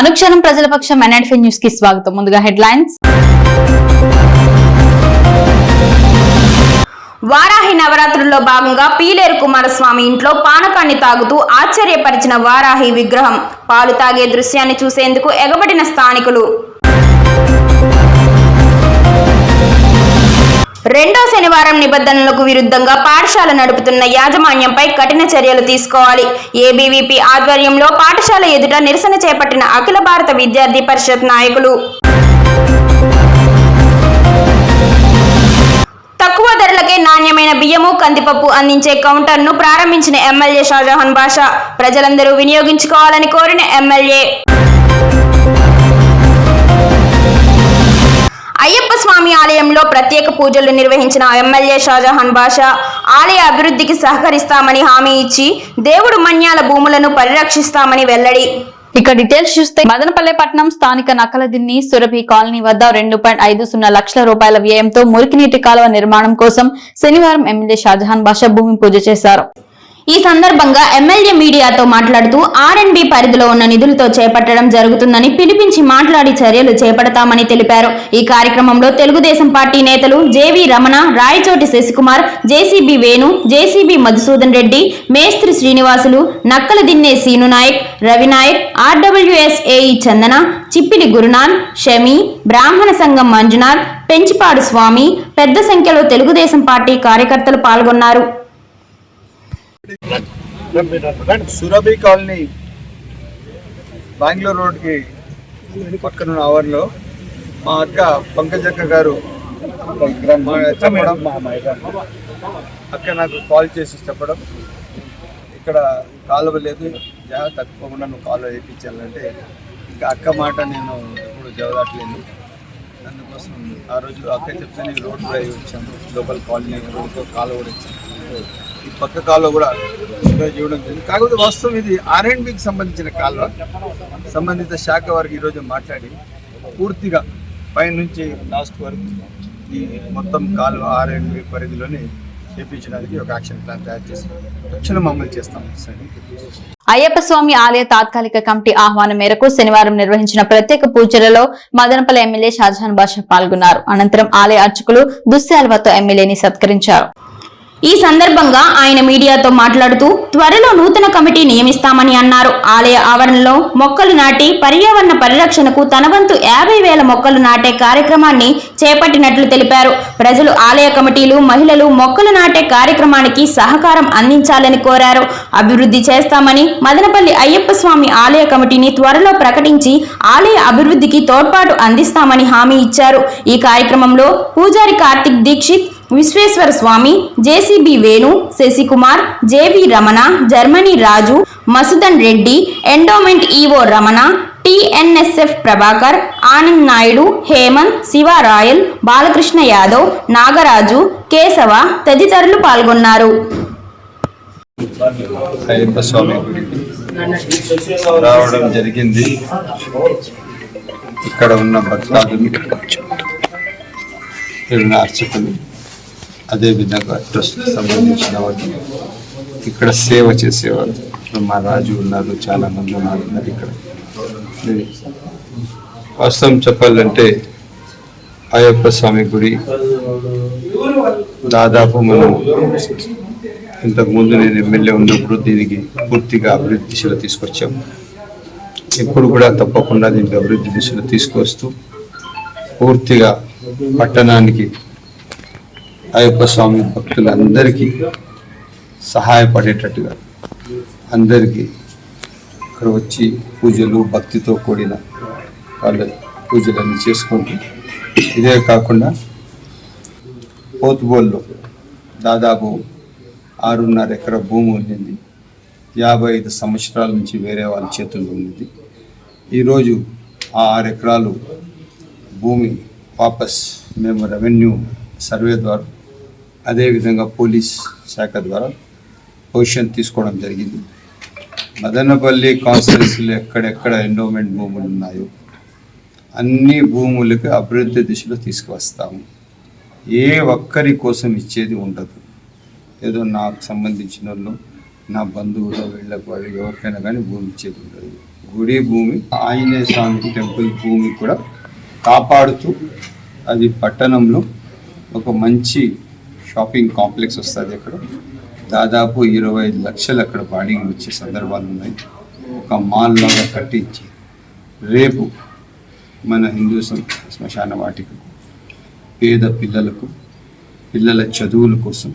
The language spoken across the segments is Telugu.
అనుక్షణం ప్రజల పక్షం న్యూస్కి స్వాగతం. ముందుగా హెడ్లైన్స్. వారాహి నవరాత్రుల్లో భాగంగా పీలేరు కుమారస్వామి ఇంట్లో పానకాన్ని తాగుతూ ఆశ్చర్యపరిచిన వారాహి విగ్రహం. పాలు తాగే దృశ్యాన్ని చూసేందుకు ఎగబడిన స్థానికులు. రెండో శనివారం నిబంధనలకు విరుద్ధంగా పాఠశాల నడుపుతున్న యాజమాన్యంపై కఠిన చర్యలు తీసుకోవాలి. ఏబీవీపీ ఆధ్వర్యంలో పాఠశాల ఎదుట నిరసన చేపట్టిన అఖిల భారత విద్యార్థి పరిషత్ నాయకులు. తక్కువ ధరలకే నాణ్యమైన బియ్యము కందిపప్పు అందించే కౌంటర్ను ప్రారంభించిన ఎమ్మెల్యే షాజహాన్ బాషా. ప్రజలందరూ వినియోగించుకోవాలని కోరిన ఎమ్మెల్యే. స్వామి ఆలయంలో ప్రత్యేక పూజలు నిర్వహించిన ఎమ్మెల్యే షాజహాన్ బాషా ఆలయ అభివృద్ధికి సహకరిస్తామని హామీ ఇచ్చి దేవుడు మన్యాల భూములను పరిరక్షిస్తామని వెల్లడి. ఇక డీటెయిల్స్ చూస్తే మదనపల్లె పట్టణం స్థానిక నకలదిన్ని సురభి కాలనీ వద్ద రెండు పాయింట్ ఐదు సున్నా లక్షల రూపాయల వ్యయంతో మురికినీటి కాలువ నిర్మాణం కోసం శనివారం ఎమ్మెల్యే షాజహాన్ బాషా భూమి పూజ చేశారు. ఈ సందర్భంగా ఎమ్మెల్యే మీడియాతో మాట్లాడుతూ ఆర్ఎండ్బి పరిధిలో ఉన్న నిధులతో చేపట్టడం జరుగుతుందని పిలిపించి మాట్లాడి చర్యలు చేపడతామని తెలిపారు. ఈ కార్యక్రమంలో తెలుగుదేశం పార్టీ నేతలు JV Ramana Rayachoti Sasikumar JCB Venu JCB Madhusudan Reddy మేస్త్రి శ్రీనివాసులు నక్కల దిన్నే సీను నాయక్ రవినాయక్ ఆర్డబ్ల్యూఎస్ఏఈ చందన చిప్పిలి గురునాథ్ షమి బ్రాహ్మణ సంఘం మంజునాథ్ పెంచిపాడు స్వామి పెద్ద సంఖ్యలో తెలుగుదేశం పార్టీ కార్యకర్తలు పాల్గొన్నారు. సురభి కాలనీ బెంగళూరు రోడ్కి పక్కన ఆవర్లో మా అక్క పంకజక్క గారు మా చెప్పడం అక్క నాకు కాల్ చేసి చెప్పడం. ఇక్కడ కాలువ లేదు జా తప్పకుండా నువ్వు కాలువ వేయించాలంటే ఇంకా అక్క మాట నేను ఎప్పుడు జవదాట్లేదు అందుకోసం ఆ రోజు అక్క చెప్తే రోడ్ డ్రైవ్ వచ్చాను లోపల కాలనీ రోడ్తో కాలువ కూడా ఇచ్చాను ఈ పక్క కాలువ కూడా ఈరోజు ఇవ్వడం జరిగింది. కాకపోతే వాస్తవం ఇది ఆర్ అండ్ బికి సంబంధించిన కాలువ. సంబంధిత శాఖ వారికి ఈరోజు మాట్లాడి పూర్తిగా పైనుంచి లాస్ట్ వరకు ఈ మొత్తం కాలువ ఆర్ అండ్ బి పరిధిలోనే చేపించడానికి ఒక యాక్షన్ ప్లాన్ తయారు చేసి తక్షణం అమలు చేస్తాం సార్ అయ్యప్ప స్వామి ఆలయ తాత్కాలిక కమిటీ ఆహ్వానం మేరకు శనివారం నిర్వహించిన ప్రత్యేక పూజలలో మదనపల్లి ఎమ్మెల్యే షాజహాన్ బాషా పాల్గొన్నారు. అనంతరం ఆలయ అర్చకులు దుశ్శాల్వతో ఎమ్మెల్యేని సత్కరించారు. ఈ సందర్భంగా ఆయన మీడియాతో మాట్లాడుతూ త్వరలో నూతన కమిటీ నియమిస్తామని అన్నారు. ఆలయ ఆవరణలో మొక్కలు నాటి పర్యావరణ పరిరక్షణకు తన వంతు యాభై వేల మొక్కలు నాటే కార్యక్రమాన్ని చేపట్టినట్లు తెలిపారు. ప్రజలు ఆలయ కమిటీలు మహిళలు మొక్కలు నాటే కార్యక్రమానికి సహకారం అందించాలని కోరారు. అభివృద్ధి చేస్తామని మదనపల్లి అయ్యప్ప స్వామి ఆలయ కమిటీని త్వరలో ప్రకటించి ఆలయ అభివృద్ధికి తోడ్పాటు అందిస్తామని హామీ ఇచ్చారు. ఈ కార్యక్రమంలో పూజారి Karthik Dikshit Visweswara Swamy JCB Venu Sasikumar JV Ramana Germany Raju Masudan Reddy endowment EO Ramana TNSF Prabhakar Anand Naidu Hemanth Sivarayal Balakrishna Yadav Nagaraju Kesava తదితరులు పాల్గొన్నారు. స్వామి రావడం జరిగింది. ఇక్కడ ఉన్న భక్తాదులు అర్చకులు అదేవిధంగా ట్రస్ట్కి సంబంధించిన వాళ్ళు ఇక్కడ సేవ చేసేవాళ్ళు మా రాజు ఉన్నారు చాలా మంది ఉన్నారు ఇక్కడ. వాస్తవం చెప్పాలంటే అయ్యప్ప స్వామి గుడి దాదాపు మనం ఇంతకుముందు నేను ఎమ్మెల్యే ఉన్నప్పుడు దీనికి పూర్తిగా అభివృద్ధి దిశలో తీసుకొచ్చాము ఇప్పుడు కూడా తప్పకుండా దీనికి అభివృద్ధి దిశలో తీసుకొస్తూ పూర్తిగా పట్టణానికి అయ్యప్ప స్వామి భక్తులందరికీ సహాయపడేటట్టుగా అందరికీ ఇక్కడ వచ్చి పూజలు భక్తితో కూడిన వాళ్ళ పూజలన్నీ చేసుకుంటూ ఇదే కాకుండా పోతుబోల్లో దాదాపు ఆరున్నర ఎకర భూమి ఉండింది. యాభై ఐదు సంవత్సరాల నుంచి వేరే వాళ్ళ చేతుల్లో ఉండింది. ఈరోజు ఆ ఆరు ఎకరాలు భూమి వాపస్ మేము రెవెన్యూ సర్వే ద్వారా అదేవిధంగా పోలీస్ శాఖ ద్వారా పొజిషన్ తీసుకోవడం జరిగింది. మదనపల్లి కాన్స్టిట్యున్సీలో ఎక్కడెక్కడ ఎండోమెంట్ భూములు ఉన్నాయో అన్ని భూములకు అభివృద్ధి దిశలో తీసుకువస్తాము. ఏ ఒక్కరి కోసం ఇచ్చేది ఉండదు. ఏదో నాకు సంబంధించిన వాళ్ళు నా బంధువులు వీళ్ళకు వాళ్ళు ఎవరికైనా కానీ భూమి ఇచ్చేది ఉండదు. గుడి భూమి ఆంజనేయ స్వామి టెంపుల్ భూమి కూడా కాపాడుతూ అది పట్టణంలో ఒక మంచి షాపింగ్ కాంప్లెక్స్ వస్తుంది అక్కడ. దాదాపు ఇరవై ఐదు లక్షలు అక్కడ బాడీ వచ్చే సందర్భాలు ఉన్నాయి. ఒక మాల్ లాగా కట్టించి రేపు మన హిందూ సం- శ్మశాన వాటికకు పేద పిల్లలకు పిల్లల చదువుల కోసం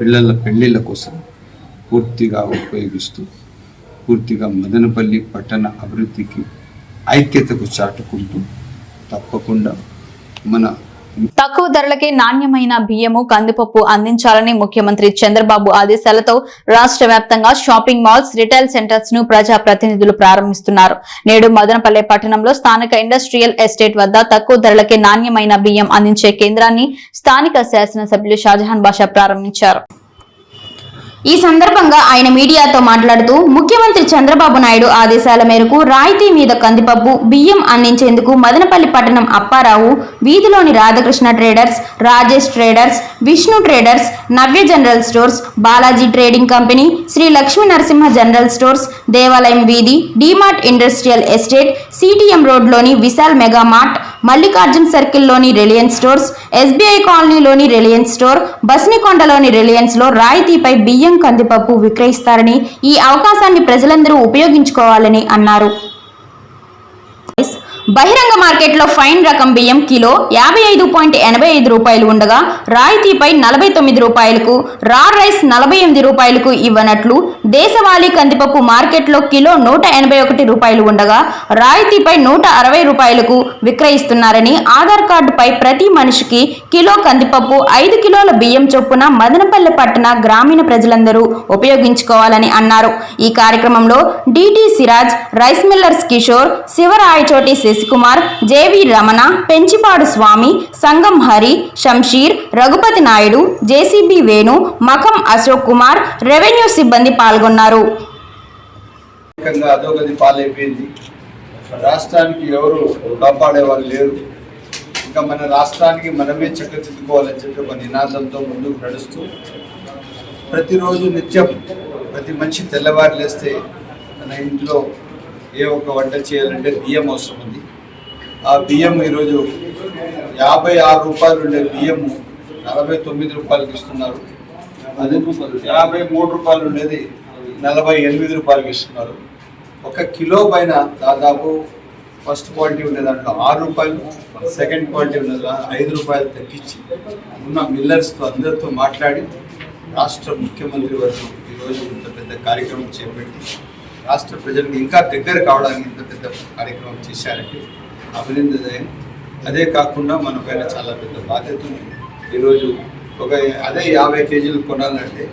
పిల్లల పెళ్ళిళ్ళ కోసం పూర్తిగా ఉపయోగిస్తూ పూర్తిగా మదనపల్లి పట్టణ అభివృద్ధికి ఐక్యతకు చాటుకుంటూ తప్పకుండా మన తక్కువ ధరలకే నాణ్యమైన బియ్యము కందిపప్పు అందించాలని ముఖ్యమంత్రి చంద్రబాబు ఆదేశాలతో రాష్ట్ర వ్యాప్తంగా షాపింగ్ మాల్స్ రిటైల్ సెంటర్స్ను ప్రజా ప్రతినిధులు ప్రారంభిస్తున్నారు. నేడు మదనపల్లె పట్టణంలో స్థానిక ఇండస్ట్రియల్ ఎస్టేట్ వద్ద తక్కువ ధరలకే నాణ్యమైన బియ్యం అందించే కేంద్రాన్ని స్థానిక శాసనసభ్యులు షాజహాన్ బాషా ప్రారంభించారు. ఈ సందర్భంగా ఆయన మీడియాతో మాట్లాడుతూ ముఖ్యమంత్రి చంద్రబాబు నాయుడు ఆదేశాల మేరకు రాయితీ మీద కందిపప్పు బియ్యం అందించేందుకు మదనపల్లి పట్టణం Apparao వీధిలోని Radhakrishna traders Rajesh traders Vishnu traders Navya general stores Balaji trading company Sri Lakshmi Narasimha general stores దేవాలయం వీధి డిమార్ట్ ఇండస్ట్రియల్ ఎస్టేట్ సిటీఎం రోడ్లోని విశాల్ మెగా మార్ట్ మల్లికార్జున్ సర్కిల్లోని రిలయన్స్ స్టోర్స్ ఎస్బీఐ కాలనీలోని రిలయన్స్ స్టోర్ బస్నికొండలోని రిలయన్స్లో రాయితీపై బియ్యం కందిపప్పు విక్రయిస్తారని ఈ అవకాశాన్ని ప్రజలందరూ ఉపయోగించుకోవాలని అన్నారు. బహిరంగ మార్కెట్లో ఫైన్ రకం బియ్యం కిలో యాభై ఐదు పాయింట్ ఎనభై ఐదు రూపాయలు ఉండగా రాయితీపై నలభై తొమ్మిది రూపాయలకు రా రైస్ నలభై ఎనిమిది రూపాయలకు ఇవ్వనట్లు దేశవాళీ కందిపప్పు మార్కెట్లో కిలో నూట ఎనభై ఒకటి రూపాయలు ఉండగా రాయితీపై నూట అరవై రూపాయలకు విక్రయిస్తున్నారని ఆధార్ కార్డుపై ప్రతి మనిషికి కిలో కందిపప్పు ఐదు కిలోల బియ్యం చొప్పున మదనపల్లె పట్టణ గ్రామీణ ప్రజలందరూ ఉపయోగించుకోవాలని అన్నారు. ఈ కార్యక్రమంలో DT Siraj rice millers Kishore Sivarayachoti Sasikumar JV Ramana Penchipadu Swamy Sangam Hari Shamsheer Raghupathi Naidu JCB Venu మఖం Ashok Kumar revenue సిబ్బంది పాల్గొన్నారు. రాష్ట్రానికి ఎవరు కాపాడే వాళ్ళు లేరు. ఇంకా మన రాష్ట్రానికి మనమే చక్కదిద్దుకోవాలని చెప్పి ఒక నినాదంతో ముందుకు నడుస్తూ ప్రతిరోజు నిత్యం ప్రతి మనిషి తెల్లవారు లేస్తే తన ఇంట్లో ఏ ఒక్క వంట చేయాలంటే బియ్యం అవసరం ఉంది ఆ బియ్యం ఈరోజు యాభై ఆరు రూపాయలు ఉండే బియ్యము నలభై తొమ్మిది రూపాయలకి ఇస్తున్నారు. అదే యాభై మూడు రూపాయలు ఉండేది నలభై ఎనిమిది రూపాయలకి ఇస్తున్నారు. ఒక కిలో పైన దాదాపు ఫస్ట్ క్వాలిటీ ఉండే దాంట్లో ఆరు రూపాయలు సెకండ్ క్వాలిటీ ఉన్నది ఐదు రూపాయలు తగ్గించి ఉన్న మిల్లర్స్తో అందరితో మాట్లాడి రాష్ట్ర ముఖ్యమంత్రి వారు ఈరోజు ఇంత పెద్ద కార్యక్రమం చేపట్టి రాష్ట్ర ప్రజలకు ఇంకా దగ్గర కావడానికి ఇంత పెద్ద కార్యక్రమం చేశారంటే అభినందనీయం అదే కాకుండా మన పైన చాలా పెద్ద బాధ్యత ఉంది. ఈరోజు ఒక అదే యాభై కేజీలు కొనాలంటే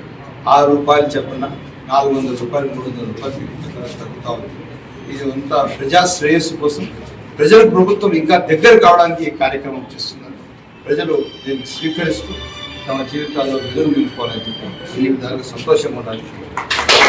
ఆరు రూపాయలు చెప్పిన నాలుగు వందల రూపాయలు మూడు వందల రూపాయలు తగ్గుతూ తగ్గుతా ఉంది. ఇది అంతా ప్రజా శ్రేయస్సు కోసం ప్రజల ప్రభుత్వం ఇంకా దగ్గర కావడానికి ఈ కార్యక్రమం చేస్తున్నారు. ప్రజలు దీన్ని స్వీకరిస్తూ తమ జీవితాల్లో నిలువ నిలుపుకోవాలని చెప్పి ఈ విధాలుగా సంతోషంగా ఉండాలి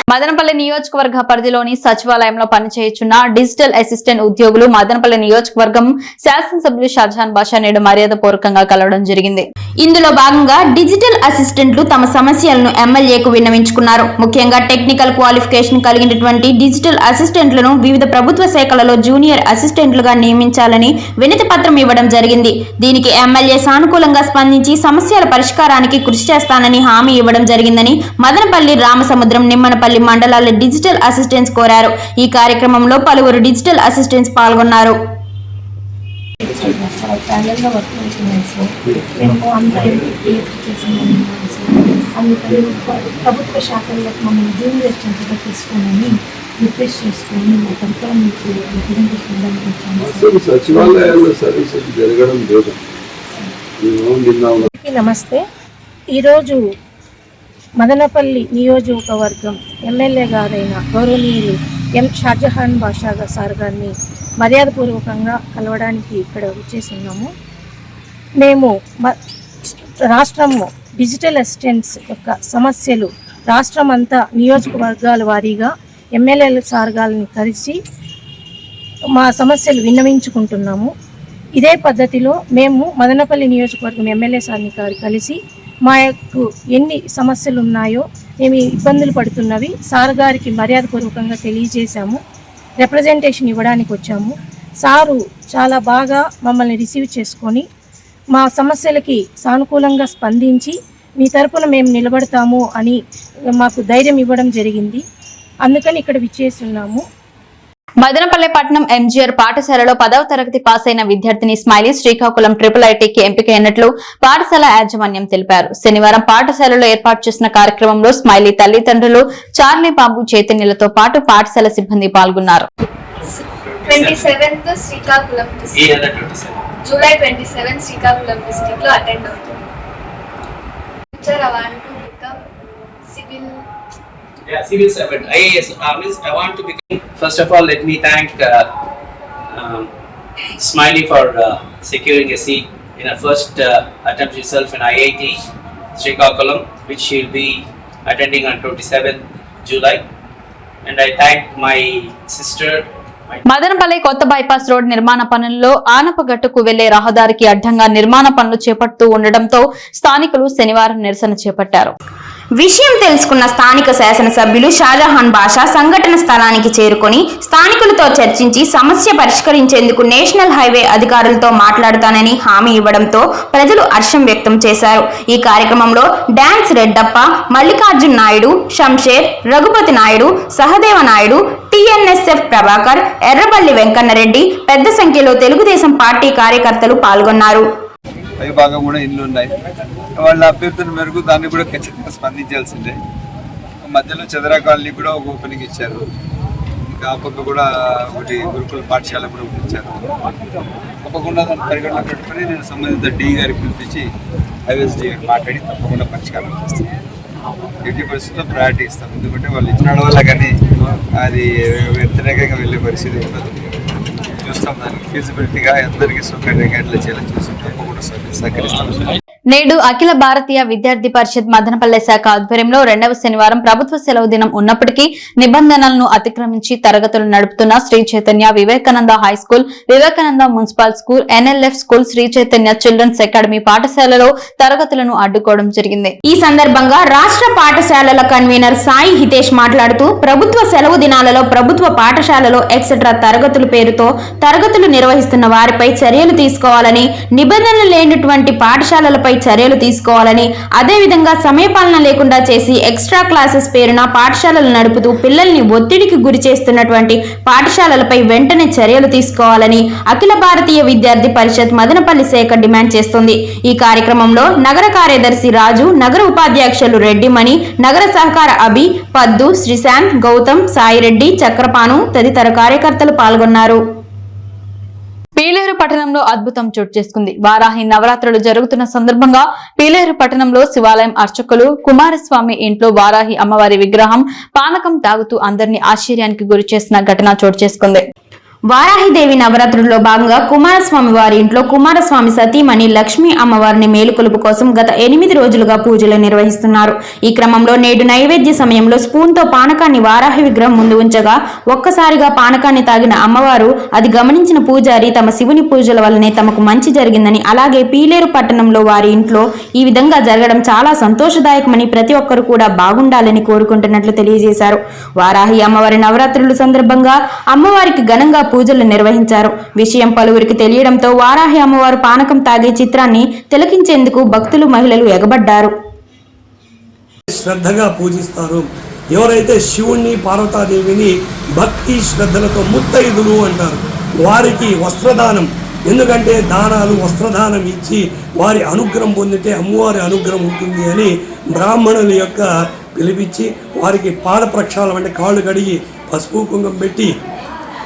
మదనపల్లి నియోజకవర్గ పరిధిలోని సచివాలయంలో పనిచేయుచున్న డిజిటల్ అసిస్టెంట్ ఉద్యోగులు మదనపల్లి నియోజకవర్గం శాసనసభ్యులు షాజహాన్ బాషా నేడు మర్యాద పూర్వకంగా కలవడం జరిగింది. ఇందులో భాగంగా డిజిటల్ అసిస్టెంట్లు తమ సమస్యలను ఎమ్మెల్యేకు విన్నవించుకున్నారు. ముఖ్యంగా టెక్నికల్ క్వాలిఫికేషన్ కలిగినటువంటి డిజిటల్ అసిస్టెంట్లను వివిధ ప్రభుత్వ శాఖలలో జూనియర్ అసిస్టెంట్లుగా నియమించాలని వినతి పత్రం ఇవ్వడం జరిగింది. దీనికి ఎమ్మెల్యే సానుకూలంగా స్పందించి సమస్యల పరిష్కారానికి కృషి చేస్తానని హామీ ఇవ్వడం జరిగిందని మదనపల్లి రామసముద్రం నిమ్మనపల్లి మండలాల డిజిటల్ అసిస్టెంట్స్ కోరారు. ఈ కార్యక్రమంలో పలువురు డిజిటల్ అసిస్టెంట్స్ పాల్గొన్నారు. అందుకని ప్రభుత్వ శాఖల్లో మమ్మల్ని జూనియర్ అసిస్టెంట్గా తీసుకోమని రిక్వెస్ట్ చేసుకొని మా తరఫున మీకు రిప్రజెంటేషన్ నమస్తే ఈరోజు మదనపల్లి నియోజకవర్గం ఎమ్మెల్యే గారైన గౌరవనీయులు ఎం షాజహాన్ బాషా సార్ గారిని మర్యాదపూర్వకంగా కలవడానికి ఇక్కడ వచ్చేసున్నాము. మేము మ రాష్ట్రము డిజిటల్ అసిస్టెంట్స్ యొక్క సమస్యలు రాష్ట్రం అంతా నియోజకవర్గాల వారీగా ఎమ్మెల్యేల సార్ గారిని కలిసి మా సమస్యలు విన్నవించుకుంటున్నాము. ఇదే పద్ధతిలో మేము మదనపల్లి నియోజకవర్గం ఎమ్మెల్యే సార్ని గారు కలిసి మా యొక్క ఎన్ని సమస్యలు ఉన్నాయో మేము ఇబ్బందులు పడుతున్నవి సార్ గారికి మర్యాదపూర్వకంగా తెలియజేశాము రిప్రజెంటేషన్ ఇవ్వడానికి వచ్చాము. సారు చాలా బాగా మమ్మల్ని రిసీవ్ చేసుకొని మా సమస్యలకి సానుకూలంగా స్పందించి మీ తరపున మేము నిలబడతాము అని మాకు ధైర్యం ఇవ్వడం జరిగింది. అందుకని ఇక్కడ విచ్చేసి ఉన్నాము మదనపల్లె పట్టణం ఎంజీఆర్ పాఠశాలలో పదవ తరగతి పాస్ అయిన విద్యార్థిని స్మైలీ శ్రీకాకుళం ట్రిపుల్ ఐటీకి ఎంపికైనట్లు పాఠశాల యాజమాన్యం తెలిపారు. శనివారం పాఠశాలలో ఏర్పాటు చేసిన కార్యక్రమంలో స్మైలీ తల్లిదండ్రులు చార్లీ బాబు చైతన్యులతో పాటు పాఠశాల సిబ్బంది పాల్గొన్నారు. ట్వంటీ సెవెంత్ శ్రీకాకుళం ఈ నెల twenty seven July twenty seven Srikakulam డిస్ట్రిక్ట్లో అటెండ్ అవుతుంది. Future I want to become civil Yeah, civil servant, IAS. Uh, means I want to become. First of all, let me thank uh, um, Smiley for uh, securing a seat in her first uh, attempt itself in IIT Srikakulam, which she'll be attending on 27th July. And I thank my sister, my Madanapalle కొత్త బైపాస్ రోడ్ నిర్మాణ పనుల్లో ఆనపగట్టుకు వెళ్ళే రహదారికి అడ్డంగా నిర్మాణ పనులు చేపడుతూ ఉండడంతో స్థానికులు శనివారం నిరసన చేపట్టారు విషయం తెలుసుకున్న స్థానిక శాసనసభ్యులు షాజహాన్ బాషా సంఘటన స్థలానికి చేరుకొని స్థానికులతో చర్చించి సమస్య పరిష్కరించేందుకు నేషనల్ హైవే అధికారులతో మాట్లాడుతానని హామీ ఇవ్వడంతో ప్రజలు హర్షం వ్యక్తం చేశారు. ఈ కార్యక్రమంలో డాన్స్ రెడ్డప్ప మల్లికార్జున్ నాయుడు షంషేర్ రఘుపతి నాయుడు సహదేవ నాయుడు టిఎన్ఎస్ఎఫ్ ప్రభాకర్ ఎర్రబల్లి వెంకన్నరెడ్డి పెద్ద సంఖ్యలో తెలుగుదేశం పార్టీ కార్యకర్తలు పాల్గొన్నారు. పై భాగం కూడా ఇల్లు ఉన్నాయి. వాళ్ళ అభ్యర్థుల మేరకు దాన్ని కూడా ఖచ్చితంగా స్పందించాల్సిందే. మధ్యలో చదరా కాలనీ కూడా ఒక ఓపెనింగ్ ఇచ్చారు. ఇంకా ఆ పక్క కూడా ఒకటి గురుకుల పాఠశాల కూడా ఒకటి ఇచ్చారు. తప్పకుండా దాన్ని పరిగణన పెట్టుకొని నేను సంబంధిత డి గారికి పిలిపించి హైవేస్ డి గారికి మాట్లాడి తప్పకుండా పరిష్కారం చేస్తాను. ఎట్టి పరిస్థితుల్లో ప్రయారిటీ ఇస్తాం ఎందుకంటే వాళ్ళు ఇచ్చిన వల్ల కానీ అది వ్యతిరేకంగా వెళ్ళే పరిస్థితి ఉండదు. చూస్తాం దానికి. ఫీజిబిలిటీగా అందరికీ సౌకర్యంగా ఎట్లా చేయాలని చూసి తప్పకుండా సహకరిస్తాం. నేడు అఖిల భారతీయ విద్యార్థి పరిషత్ మదనపల్లె శాఖ ఆధ్వర్యంలో రెండవ శనివారం ప్రభుత్వ సెలవు దినం ఉన్నప్పటికీ నిబంధనలను అతిక్రమించి తరగతులు నడుపుతున్న Sri Chaitanya Vivekananda high school Vivekananda municipal school NLF school Sri Chaitanya children's academy పాఠశాలలో తరగతులను అడ్డుకోవడం జరిగింది. ఈ సందర్భంగా రాష్ట్ర పాఠశాలల కన్వీనర్ సాయి హితేష్ మాట్లాడుతూ ప్రభుత్వ సెలవు దినాలలో ప్రభుత్వ పాఠశాలలో ఎక్సెట్రా తరగతుల పేరుతో తరగతులు నిర్వహిస్తున్న వారిపై చర్యలు తీసుకోవాలని నిబంధనలు లేనటువంటి పాఠశాలలపై చర్యలు తీసుకోవాలని అదేవిధంగా సమయపాలన లేకుండా చేసి ఎక్స్ట్రా క్లాసెస్ పేరున పాఠశాలలు నడుపుతూ పిల్లల్ని ఒత్తిడికి గురి చేస్తున్నటువంటి పాఠశాలలపై వెంటనే చర్యలు తీసుకోవాలని అఖిల భారతీయ విద్యార్థి పరిషత్ మదనపల్లి శాఖ డిమాండ్ చేస్తోంది. ఈ కార్యక్రమంలో నగర కార్యదర్శి రాజు నగర ఉపాధ్యక్షులు రెడ్డిమణి నగర సహకార అభి పద్దు శ్రీశాంత్ గౌతమ్ సాయిరెడ్డి చక్రపాను తదితర కార్యకర్తలు పాల్గొన్నారు. పట్టణంలో అద్భుతం చోటు చేసుకుంది. వారాహి నవరాత్రులు జరుగుతున్న సందర్భంగా పీలేరు పట్టణంలో శివాలయం అర్చకులు కుమారస్వామి ఇంట్లో వారాహి అమ్మవారి విగ్రహం పానకం తాగుతూ అందరినీ ఆశ్చర్యానికి గురి చేసిన ఘటన చోటు చేసుకుంది. వారాహిదేవి నవరాత్రుల్లో భాగంగా కుమారస్వామి వారి ఇంట్లో కుమారస్వామి సతీమణి లక్ష్మీ అమ్మవారిని మేలుకొలుపు కోసం గత ఎనిమిది రోజులుగా పూజలు నిర్వహిస్తున్నారు. ఈ క్రమంలో నేడు నైవేద్య సమయంలో స్పూన్తో పానకాన్ని వారాహి విగ్రహం ముందు ఉంచగా ఒక్కసారిగా పానకాన్ని తాగిన అమ్మవారు అది గమనించిన పూజారి తమ శివుని పూజల వల్లనే తమకు మంచి జరిగిందని అలాగే పీలేరు పట్టణంలో వారి ఇంట్లో ఈ విధంగా జరగడం చాలా సంతోషదాయకమని ప్రతి ఒక్కరు కూడా బాగుండాలని కోరుకుంటున్నట్లు తెలియజేశారు. వారాహి అమ్మవారి నవరాత్రుల సందర్భంగా అమ్మవారికి ఘనంగా పూజలు నిర్వహించారు. విషయం పలువురికి తెలియడంతో వారాహి అమ్మవారు పానకం తాగే చిత్రాన్ని తిలకించేందుకు భక్తులు మహిళలు ఎగబడ్డారు. శ్రద్ధగా పూజిస్తారు. ఎవరైతే శివుణ్ణి పార్వతాదేవిని భక్తి శ్రద్ధలతో ముత్తైదులు అంటారు వారికి వస్త్రదానం. ఎందుకంటే దానాలు వస్త్రదానం ఇచ్చి వారి అనుగ్రహం పొందితే అమ్మవారి అనుగ్రహం ఉంటుంది అని బ్రాహ్మణుల యొక్క పిలిపించి వారికి పాద ప్రక్షాళన అంటే కాళ్ళు కడిగి పసుపు కుంగం పెట్టి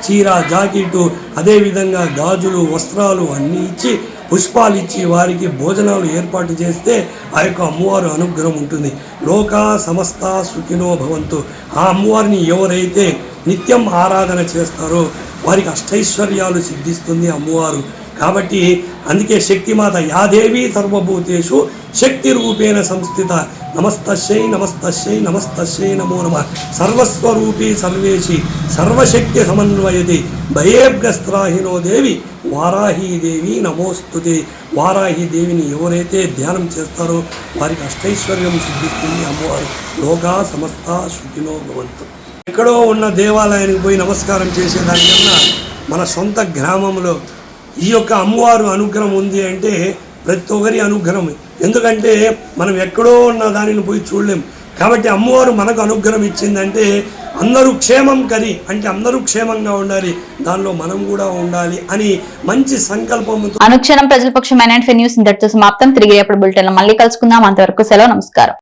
చీర జాకెట్టు అదేవిధంగా గాజులు వస్త్రాలు అన్నీ ఇచ్చి పుష్పాలు ఇచ్చి వారికి భోజనాలు ఏర్పాటు చేస్తే ఆ యొక్క అమ్మవారు అనుగ్రహం ఉంటుంది. లోకా సమస్త సుఖినో భవంతు. ఆ అమ్మవారిని ఎవరైతే నిత్యం ఆరాధన చేస్తారో వారికి అష్టైశ్వర్యాలు సిద్ధిస్తుంది అమ్మవారు. కాబట్టి అందుకే శక్తిమాత యాదేవి సర్వభూతేషు శక్తి రూపేణ సంస్థిత. నమస్తశ్యై నమస్తశ్యై నమస్తశై నమో నమ. సర్వస్వరూపీ సర్వేషి సర్వశక్తి సమన్వయతి. భయేభ్యస్త్రాహినో దేవి వారాహీదేవి నమోస్తుతి. వారాహీదేవిని ఎవరైతే ధ్యానం చేస్తారో వారికి అష్టైశ్వర్యం సిద్ధిస్తుంది అమ్మవారు. లోకా సమస్త శుకినో భవంతు. ఎక్కడో ఉన్న దేవాలయానికి పోయి నమస్కారం చేసేదానికన్నా మన సొంత గ్రామంలో ఈ యొక్క అమ్మవారు అనుగ్రహం ఉంది అంటే ప్రతి ఒక్కరి అనుగ్రహం ఎందుకంటే మనం ఎక్కడో ఉన్న దానిని పోయి చూడలేం. కాబట్టి అమ్మవారు మనకు అనుగ్రహం ఇచ్చిందంటే అందరూ క్షేమం కలి అంటే అందరూ క్షేమంగా ఉండాలి దానిలో మనం కూడా ఉండాలి అని మంచి సంకల్పంతో అనుక్షణం ప్రజల అండ్ న్యూస్ ఇంతటితో సమాప్తం. తిరిగి రేపటి బులెటిన్ మళ్ళీ కలుసుకుందాం. అంతవరకు సెలవు నమస్కారం.